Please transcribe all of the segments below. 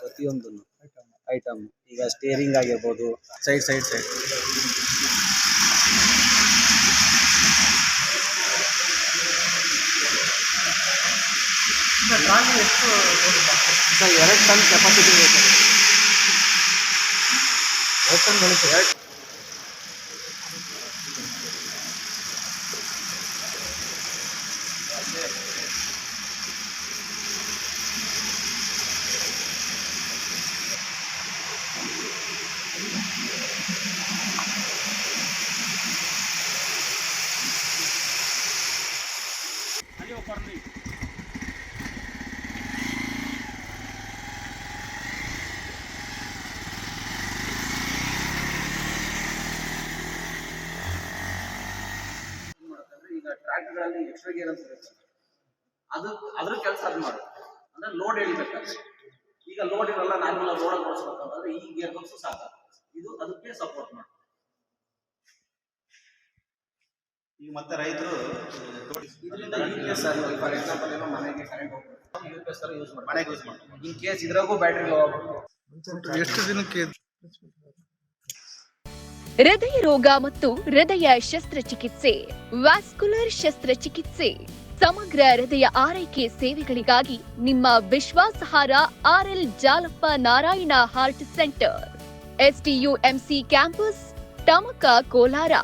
ಪ್ರತಿಯೊಂದು ಐಟಮ್ ಈಗ ಸ್ಟೇರಿಂಗ್ ಆಗಿರ್ಬೋದು ಸೈಡ್ ಸೈಡ್ ಸೈಡ್ ಸರ್ ಎರಡು ಟನ್ ಕೆಪಾಸಿಟಿ ಬೇಕು ಎರಡು ಟನ್ ಬೆಳೀತದೆ ಈಗ ಟ್ರ್ಯಾಕ್ಟರ್ಗಳಲ್ಲಿ ಎಕ್ಸ್ಟ್ರಾ ಗೇರ್ ಅಂತ ಇರುತ್ತೆ. ಅದು ಅದ್ರ ಕೆಲಸ ಅದು ಮಾಡುತ್ತೆ. ಅಂದ್ರೆ ಲೋಡ್ ಎಳಿಬೇಕಾದ್ರೆ. ಈಗ ಲೋಡ್ ಇರಲ್ಲ ನಾರ್ಮಲ್ ಲೋಡ್ ಓಡಿಸ್ಬೇಕಂತಂದ್ರೆ ಈ ಗೇರ್ ಬಾಕ್ಸ್ ಸಾಕು ಇದು ಅದಕ್ಕೆ ಸಪೋರ್ಟ್ ಮಾಡುತ್ತೆ ಈಗ ಮತ್ತೆ ರೈತರು ಇದರಿಂದ U P S for example ಏನೋ ಮನೆಗೆ ಕರೆಂಟ್ ಹೋಗ್ಬೇಕು ಯು ಪಿ ಎಸ್ ತರ ಯೂಸ್ ಮಾಡ್ತಾರೆ. ಮನೆಗೆ ಯೂಸ್ ಮಾಡ್ತಾರೆ. ಇನ್ ಕೇಸ್ ಇದ್ರಾಗೂ ಬ್ಯಾಟ್ರಿ ಲೋ ಆಗ್ಬಿಟ್ಟು ಎಷ್ಟು ದಿನಕ್ಕೆ ಹೃದಯ ರೋಗ ಮತ್ತು ಹೃದಯ ಶಸ್ತ್ರಚಿಕಿತ್ಸೆ ವ್ಯಾಸ್ಕುಲರ್ ಶಸ್ತ್ರಚಿಕಿತ್ಸೆ ಸಮಗ್ರ ಹೃದಯ ಆರೈಕೆ ಸೇವೆಗಳಿಗಾಗಿ ನಿಮ್ಮ ವಿಶ್ವಾಸಹಾರ R L Jalappa Narayana heart centre SDUMC campus Tamaka Kolar.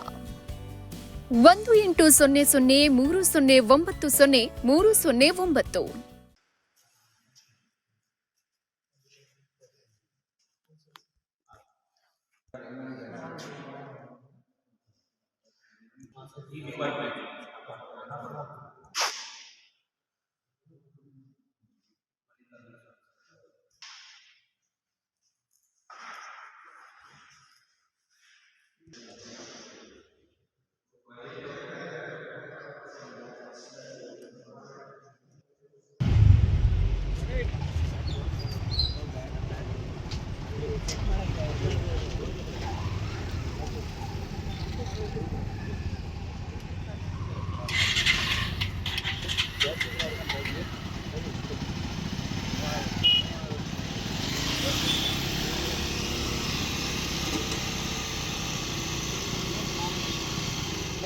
ಒಂದು ಎಂಟು ಸೊನ್ನೆ ಸೊನ್ನೆ ಮೂರು ಸೊನ್ನೆ ಒಂಬತ್ತು ಸೊನ್ನೆ ಮೂರು ಸೊನ್ನೆ ಒಂಬತ್ತು.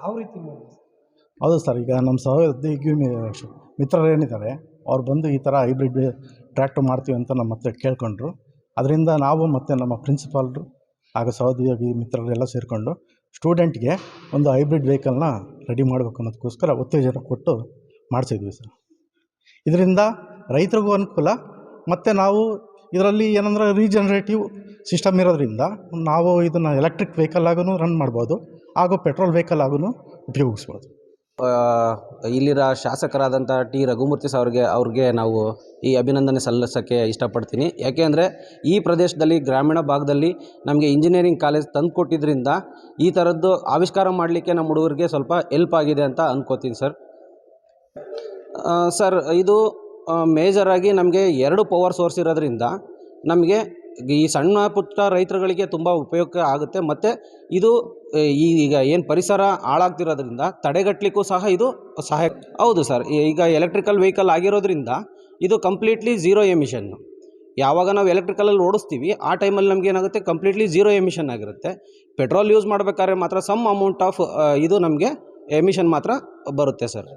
ಯಾವ ರೀತಿ ಹೌದು ಸರ್, ಈಗ ನಮ್ಮ ಸಹೋದ್ಯೋಗಿ ಮಿತ್ರರು ಏನಿದ್ದಾರೆ, ಅವ್ರು ಬಂದು ಈ ಥರ ಹೈಬ್ರಿಡ್ ಟ್ರ್ಯಾಕ್ಟರ್ ಮಾಡ್ತೀವಿ ಅಂತ ನಮ್ಮ ಹತ್ರ ಕೇಳ್ಕೊಂಡ್ರು. ಅದರಿಂದ ನಾವು ಮತ್ತು ನಮ್ಮ ಪ್ರಿನ್ಸಿಪಾಲ್ರು ಆಗ ಸಹೋದ್ಯೋಗಿ ಮಿತ್ರರೆಲ್ಲ ಸೇರಿಕೊಂಡು ಸ್ಟೂಡೆಂಟ್ಗೆ ಒಂದು ಹೈಬ್ರಿಡ್ ವೆಹಿಕಲ್ನ ರೆಡಿ ಮಾಡಬೇಕು ಅನ್ನೋದಕ್ಕೋಸ್ಕರ ಉತ್ತೇಜನ ಕೊಟ್ಟು ಮಾಡಿಸಿದ್ವಿ ಸರ್. ಇದರಿಂದ ರೈತರಿಗೂ ಅನುಕೂಲ, ಮತ್ತು ನಾವು ಇದರಲ್ಲಿ ಏನಂದ್ರೆ ರೀಜನರೇಟಿವ್ ಸಿಸ್ಟಮ್ ಇರೋದ್ರಿಂದ ನಾವು ಇದನ್ನು ಎಲೆಕ್ಟ್ರಿಕ್ ವೆಹಿಕಲ್ ಆಗೂ ರನ್ ಮಾಡ್ಬೋದು, ಹಾಗೂ ಪೆಟ್ರೋಲ್ ವೆಹಿಕಲ್ ಆಗೂ ಉಪಯೋಗಿಸ್ಬೋದು. ಇಲ್ಲಿರ ಶಾಸಕರಾದಂಥ ಟಿ. ರಘುಮೂರ್ತಿ ಅವ್ರಿಗೆ ಅವ್ರಿಗೆ ನಾವು ಈ ಅಭಿನಂದನೆ ಸಲ್ಲಿಸೋಕ್ಕೆ ಇಷ್ಟಪಡ್ತೀನಿ. ಯಾಕೆ ಅಂದರೆ ಈ ಪ್ರದೇಶದಲ್ಲಿ, ಗ್ರಾಮೀಣ ಭಾಗದಲ್ಲಿ ನಮಗೆ ಇಂಜಿನಿಯರಿಂಗ್ ಕಾಲೇಜ್ ತಂದು ಕೊಟ್ಟಿದ್ದರಿಂದ ಈ ಥರದ್ದು ಆವಿಷ್ಕಾರ ಮಾಡಲಿಕ್ಕೆ ನಮ್ಮ ಹುಡುಗರಿಗೆ ಸ್ವಲ್ಪ ಹೆಲ್ಪ್ ಆಗಿದೆ ಅಂತ ಅಂದ್ಕೋತೀನಿ ಸರ್ ಸರ್ ಇದು ಮೇಜರಾಗಿ ನಮಗೆ ಎರಡು ಪವರ್ ಸೋರ್ಸ್ ಇರೋದ್ರಿಂದ ನಮಗೆ ಈ ಸಣ್ಣ ಪುಟ್ಟ ರೈತರುಗಳಿಗೆ ತುಂಬ ಉಪಯೋಗ ಆಗುತ್ತೆ. ಮತ್ತು ಇದು ಈಗ ಏನು ಪರಿಸರ ಹಾಳಾಗ್ತಿರೋದ್ರಿಂದ ತಡೆಗಟ್ಟಲಿಕ್ಕೂ ಸಹ ಇದು ಸಹಾಯ ಹೌದು ಸರ್ ಈಗ ಎಲೆಕ್ಟ್ರಿಕಲ್ ವೆಹಿಕಲ್ ಆಗಿರೋದ್ರಿಂದ ಇದು ಕಂಪ್ಲೀಟ್ಲಿ ಝೀರೋ ಎಮಿಷನ್ನು ಯಾವಾಗ ನಾವು ಎಲೆಕ್ಟ್ರಿಕಲಲ್ಲಿ ಓಡಿಸ್ತೀವಿ, ಆ ಟೈಮಲ್ಲಿ ನಮ್ಗೆ ಏನಾಗುತ್ತೆ? ಕಂಪ್ಲೀಟ್ಲಿ ಝೀರೋ ಎಮಿಷನ್ ಆಗಿರುತ್ತೆ. ಪೆಟ್ರೋಲ್ ಯೂಸ್ ಮಾಡಬೇಕಾದ್ರೆ ಮಾತ್ರ ಸಮ್ ಅಮೌಂಟ್ ಆಫ್ ಇದು ನಮಗೆ ಎಮಿಷನ್ ಮಾತ್ರ ಬರುತ್ತೆ ಸರ್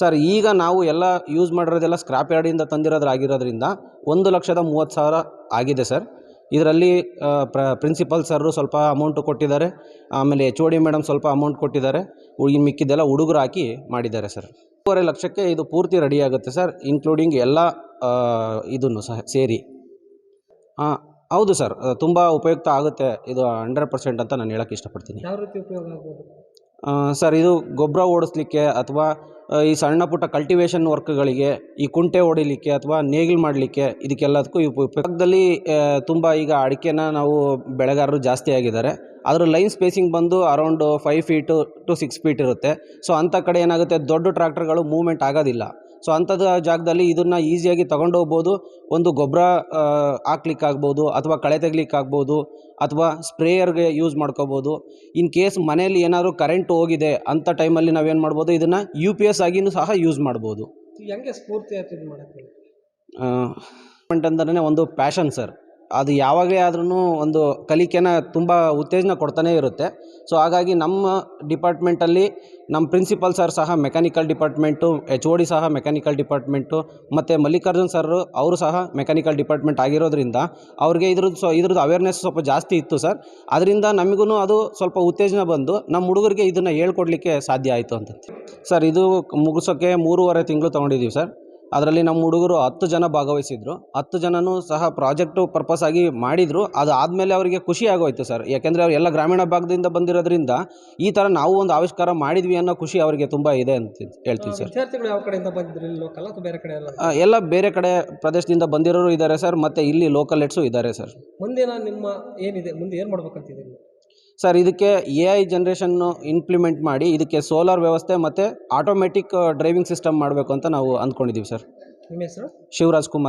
ಸರ್, ಈಗ ನಾವು ಎಲ್ಲ ಯೂಸ್ ಮಾಡಿರೋದೆಲ್ಲ ಸ್ಕ್ರಾಪ್ ಯಾರ್ಡಿಂದ ತಂದಿರೋದ್ರಾಗಿರೋದ್ರಿಂದ ಒಂದು ಲಕ್ಷದ ಮೂವತ್ತು ಸಾವಿರ ಆಗಿದೆ ಸರ್. ಇದರಲ್ಲಿ ಪ್ರ ಪ್ರಿನ್ಸಿಪಲ್ ಸರ್ರು ಸ್ವಲ್ಪ ಅಮೌಂಟು ಕೊಟ್ಟಿದ್ದಾರೆ. ಆಮೇಲೆ ಎಚ್ ಓ ಡಿ ಮೇಡಮ್ ಸ್ವಲ್ಪ ಅಮೌಂಟ್ ಕೊಟ್ಟಿದ್ದಾರೆ. ಇನ್ನು ಮಿಕ್ಕಿದ್ದೆಲ್ಲ ಹುಡುಗರು ಹಾಕಿ ಮಾಡಿದ್ದಾರೆ ಸರ್. ಮೂರುವರೆ ಲಕ್ಷಕ್ಕೆ ಇದು ಪೂರ್ತಿ ರೆಡಿ ಆಗುತ್ತೆ ಸರ್ ಇನ್ಕ್ಲೂಡಿಂಗ್ ಎಲ್ಲ ಇದನ್ನು ಸಹ ಸೇರಿ. ಹಾಂ ಹೌದು ಸರ್ ತುಂಬ ಉಪಯುಕ್ತ ಆಗುತ್ತೆ. ಇದು ಹಂಡ್ರೆಡ್ ಪರ್ಸೆಂಟ್ ಅಂತ ನಾನು ಹೇಳೋಕ್ಕೆ ಇಷ್ಟಪಡ್ತೀನಿ. ಯಾವ ರೀತಿ ಉಪಯೋಗ ಆಗ್ಬೋದು? ಸರ್, ಇದು ಗೊಬ್ಬರ ಓಡಿಸ್ಲಿಕ್ಕೆ ಅಥವಾ ಈ ಸಣ್ಣ ಪುಟ್ಟ ಕಲ್ಟಿವೇಷನ್ ವರ್ಕ್ಗಳಿಗೆ ಈ ಕುಂಟೆ ಹೊಡಿಲಿಕ್ಕೆ ಅಥವಾ ನೇಗಿಲು ಮಾಡಲಿಕ್ಕೆ ಇದಕ್ಕೆಲ್ಲದಕ್ಕೂ ಈ ಪಕ್ಕದಲ್ಲಿ ತುಂಬ ಈಗ ಅಡಿಕೆನ ನಾವು ಬೆಳೆಗಾರರು ಜಾಸ್ತಿ ಆಗಿದ್ದಾರೆ. ಅದರ ಲೈನ್ ಸ್ಪೇಸಿಂಗ್ ಬಂದು around five feet to six feet ಇರುತ್ತೆ. ಸೊ ಅಂಥ ಕಡೆ ಏನಾಗುತ್ತೆ, ದೊಡ್ಡ ಟ್ರ್ಯಾಕ್ಟರ್ಗಳು ಮೂವ್ಮೆಂಟ್ ಆಗೋದಿಲ್ಲ. ಸೊ ಅಂಥದ್ದು ಜಾಗದಲ್ಲಿ ಇದನ್ನು ಈಸಿಯಾಗಿ ತಗೊಂಡು ಹೋಗ್ಬೋದು. ಒಂದು ಗೊಬ್ಬರ ಹಾಕ್ಲಿಕ್ಕಾಗ್ಬೋದು ಅಥವಾ ಕಳೆ ತೆಗ್ಲಿಕ್ಕಾಗ್ಬೋದು ಅಥವಾ ಸ್ಪ್ರೇಯರ್ಗೆ ಯೂಸ್ ಮಾಡ್ಕೋಬೋದು. ಇನ್ ಕೇಸ್ ಮನೆಯಲ್ಲಿ ಏನಾದರೂ ಕರೆಂಟ್ ಹೋಗಿದೆ ಅಂಥ ಟೈಮಲ್ಲಿ ನಾವೇನು ಮಾಡ್ಬೋದು ಇದನ್ನು ಯು ಪಿ ಎಸ್ ಆಗಿನೂ ಸಹ ಯೂಸ್ ಮಾಡ್ಬೋದು. ಹೆಂಗೆ ಸ್ಫೂರ್ತಿ ಆಯ್ತು ಇದು ಮಾಡೋಕ್ಕೆ ಅಂತಂದ್ರೆ ಒಂದು ಪ್ಯಾಷನ್ ಸರ್ ಅದು ಯಾವಾಗಲೇ ಆದ್ರೂ ಒಂದು ಕಲಿಕೆನ ತುಂಬ ಉತ್ತೇಜನ ಕೊಡ್ತಾನೇ ಇರುತ್ತೆ. ಸೊ ಹಾಗಾಗಿ ನಮ್ಮ ಡಿಪಾರ್ಟ್ಮೆಂಟಲ್ಲಿ ನಮ್ಮ ಪ್ರಿನ್ಸಿಪಲ್ ಸರ್ ಸಹ mechanical department H O D ಸಹ ಮೆಕ್ಯಾನಿಕಲ್ ಡಿಪಾರ್ಟ್ಮೆಂಟು, ಮತ್ತು ಮಲ್ಲಿಕಾರ್ಜುನ್ ಸರ್ ಅವರು ಸಹ ಮೆಕ್ಯಾನಿಕಲ್ ಡಿಪಾರ್ಟ್ಮೆಂಟ್ ಆಗಿರೋದ್ರಿಂದ ಅವ್ರಿಗೆ ಇದ್ರದ್ದು ಸೊ ಇದ್ರದ್ದು ಅವೇರ್ನೆಸ್ ಸ್ವಲ್ಪ ಜಾಸ್ತಿ ಇತ್ತು ಸರ್. ಅದರಿಂದ ನಮಗೂ ಅದು ಸ್ವಲ್ಪ ಉತ್ತೇಜನ ಬಂದು ನಮ್ಮ ಹುಡುಗರಿಗೆ ಇದನ್ನು ಹೇಳ್ಕೊಡ್ಲಿಕ್ಕೆ ಸಾಧ್ಯ ಆಯಿತು ಅಂತ ಸರ್, ಇದು ಮುಗಿಸೋಕ್ಕೆ ಮೂರುವರೆ ತಿಂಗಳು ತೊಗೊಂಡಿದ್ದೀವಿ ಸರ್. ಅದರಲ್ಲಿ ನಮ್ಮ ಹುಡುಗರು ಹತ್ತು ಜನ ಭಾಗವಹಿಸಿದ್ರು. ಹತ್ತು ಜನನೂ ಸಹ ಪ್ರಾಜೆಕ್ಟು ಪರ್ಪಸ್ ಆಗಿ ಮಾಡಿದರು. ಅದು ಆದಮೇಲೆ ಅವರಿಗೆ ಖುಷಿ ಆಗೋಯ್ತು ಸರ್. ಯಾಕೆಂದರೆ ಅವ್ರು ಎಲ್ಲ ಗ್ರಾಮೀಣ ಭಾಗದಿಂದ ಬಂದಿರೋದ್ರಿಂದ ಈ ಥರ ನಾವು ಒಂದು ಆವಿಷ್ಕಾರ ಮಾಡಿದ್ವಿ ಅನ್ನೋ ಖುಷಿ ಅವರಿಗೆ ತುಂಬ ಇದೆ ಅಂತ ಹೇಳ್ತೀವಿ ಸರ್. ವಿದ್ಯಾರ್ಥಿಗಳು ಯಾವ ಕಡೆಯಿಂದ ಬಂದಿದ್ರು? ಇಲ್ಲಿ ಲೋಕಲ್ ಅಥವಾ ಬೇರೆ ಕಡೆ ಎಲ್ಲ? ಎಲ್ಲ ಬೇರೆ ಕಡೆ ಪ್ರದೇಶದಿಂದ ಬಂದಿರೋರು ಇದ್ದಾರೆ ಸರ್. ಮತ್ತು ಇಲ್ಲಿ ಲೋಕಲ್ ಎಟ್ಸು ಇದ್ದಾರೆ ಸರ್. ಮುಂದಿನ ನಿಮ್ಮ ಏನಿದೆ? ಮುಂದೆ ಏನು ಮಾಡ್ಬೇಕಂತಿದೆ ಸರ್ ಇದಕ್ಕೆ ಎ ಐ ಜನ್ರೇಷನ್ನು ಇಂಪ್ಲಿಮೆಂಟ್ ಮಾಡಿ ಇದಕ್ಕೆ ಸೋಲಾರ್ ವ್ಯವಸ್ಥೆ ಮತ್ತು ಆಟೋಮೆಟಿಕ್ ಡ್ರೈವಿಂಗ್ ಸಿಸ್ಟಮ್ ಮಾಡಬೇಕು ಅಂತ ನಾವು ಅಂದ್ಕೊಂಡಿದ್ದೀವಿ ಸರ್. ನಿಮ್ಮ ಹೆಸರು? ಶಿವರಾಜ್ ಕುಮಾರ್.